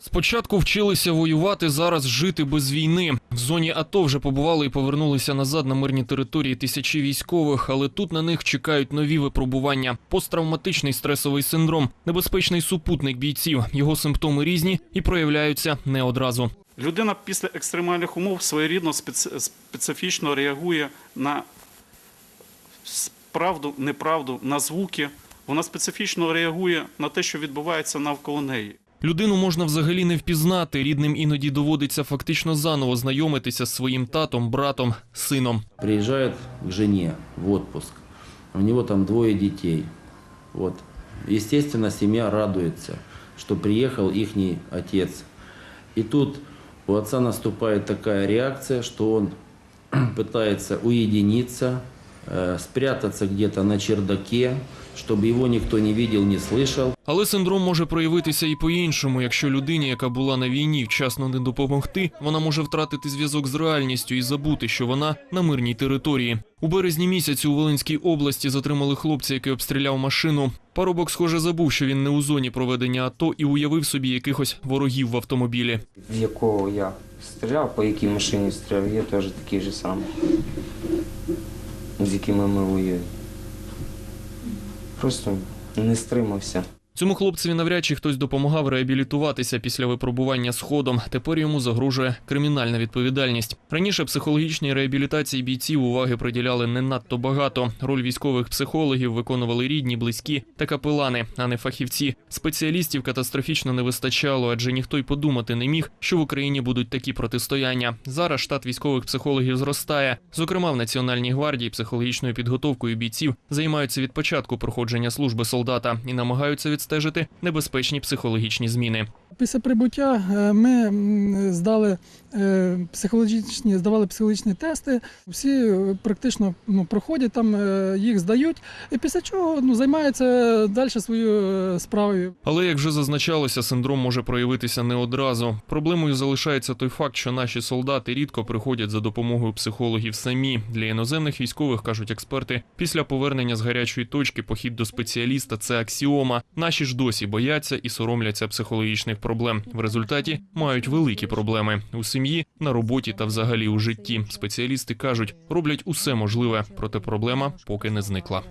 Спочатку вчилися воювати, зараз жити без війни. В зоні АТО вже побували і повернулися назад на мирні території тисячі військових, але тут на них чекають нові випробування. Посттравматичний стресовий синдром, небезпечний супутник бійців. Його симптоми різні і проявляються не одразу. Людина після екстремальних умов своєрідно специфічно реагує на правду, неправду, на звуки. Вона специфічно реагує на те, що відбувається навколо неї. Людину можна взагалі не впізнати. Рідним іноді доводиться фактично заново знайомитися з своїм татом, братом, сином. Приезжает к жене в отпуск. У него там двое детей. Вот. Естественно, семья радуется, что приехал их отец. И тут у отца наступает такая реакция, что он пытается уединиться, э, спрятаться где-то на чердаке, чтобы его никто не видел, не слышал. Але синдром може проявитися і по-іншому. Якщо людині, яка була на війні, вчасно не допомогти, вона може втратити зв'язок з реальністю і забути, що вона на мирній території. У березні місяці у Волинській області затримали хлопця, який обстріляв машину. Парубок, схоже, забув, що він не у зоні проведення АТО і уявив собі якихось ворогів в автомобілі. в якого я стріляв, по якій машині стріляв, є теж такий же самий, з якими ми воюємо. Просто не стримався. Цьому хлопцеві навряд чи хтось допомагав реабілітуватися після випробування сходом. Тепер йому загрожує кримінальна відповідальність. Раніше психологічній реабілітації бійців уваги приділяли не надто багато. Роль військових психологів виконували рідні, близькі та капелани, а не фахівці. Спеціалістів катастрофічно не вистачало, адже ніхто й подумати не міг, що в Україні будуть такі протистояння. Зараз штат військових психологів зростає. Зокрема, в Національній гвардії психологічною підготовкою бійців займаються від початку проходження служби солдата і намагаються відстежити небезпечні психологічні зміни. Після прибуття е, ми здали е, психологічні, здавали психологічні тести. Всі е, практично ну, проходять там, їх здають, і після чого ну, займаються далі своєю справою. Але як вже зазначалося, синдром може проявитися не одразу. Проблемою залишається той факт, що наші солдати рідко приходять за допомогою психологів самі. Для іноземних військових кажуть експерти, після повернення з гарячої точки похід до спеціаліста це аксіома. Наші ж досі бояться і соромляться психологічних проблем. В результаті мають великі проблеми у сім'ї, на роботі та взагалі у житті. Спеціалісти кажуть, роблять усе можливе, проте проблема поки не зникла.